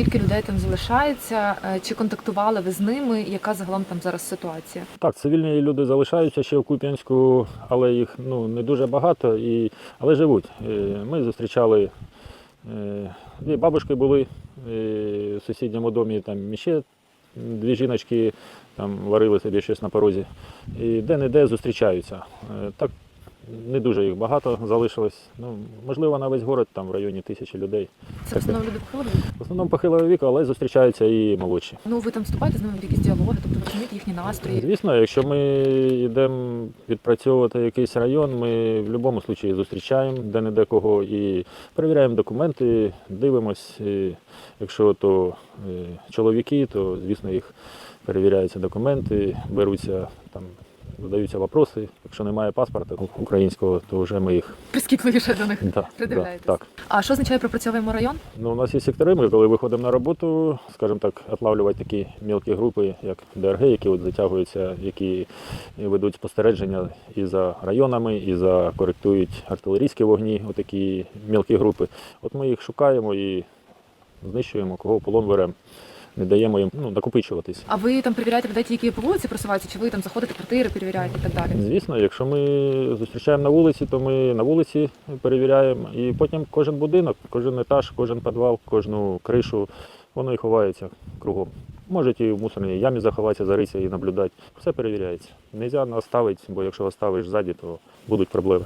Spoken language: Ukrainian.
Скільки людей там залишається? Е, Чи контактували ви з ними? Яка загалом там зараз ситуація? Так, цивільні люди залишаються ще в Куп'янську, але їх ну, не дуже багато, і, але живуть. Е, Ми зустрічали е, дві бабушки були в сусідньому домі, там ще дві жіночки там варили собі щось на порозі. І де-не-де зустрічаються. Так не дуже їх багато залишилось. Ну, можливо, на весь город там в районі тисячі людей. Це в основному люди похилого віку? В основному похилого віку, але зустрічаються і молодші. Ну ви там вступаєте з ними в якісь діалоги, тобто ви розумієте їхні настрої. Звісно, якщо ми йдемо відпрацьовувати якийсь район, ми в будь-якому випадку зустрічаємо де-не-де кого і перевіряємо документи, дивимось. І Якщо то е, чоловіки, то звісно їх перевіряються документи, беруться там. Задаються вопроси. Якщо немає паспорта українського, то вже ми їх Прискіпливіше до них. да, да, так. А що означає пропрацьовуємо район? Ну, у нас є сектори, ми коли виходимо на роботу, скажімо так, отлавлювати такі мілкі групи, як ДРГ, які от затягуються, які ведуть спостереження і за районами, і за коректують артилерійські вогні, отакі мілкі групи. От ми їх шукаємо і знищуємо, кого в полон беремо. Не даємо їм ну, накопичуватись. А ви там перевіряєте людей, які по вулиці просуваються, чи ви там заходите в квартири, перевіряєте і так далі? Звісно, якщо ми зустрічаємо на вулиці, то ми на вулиці перевіряємо. І потім кожен будинок, кожен етаж, кожен підвал, кожну кришу, воно і ховається кругом. Можуть і в мусорній ямі заховатися, заритися і наблюдати. Все перевіряється. Нельзя оставити, бо якщо оставиш ззаді, то будуть проблеми.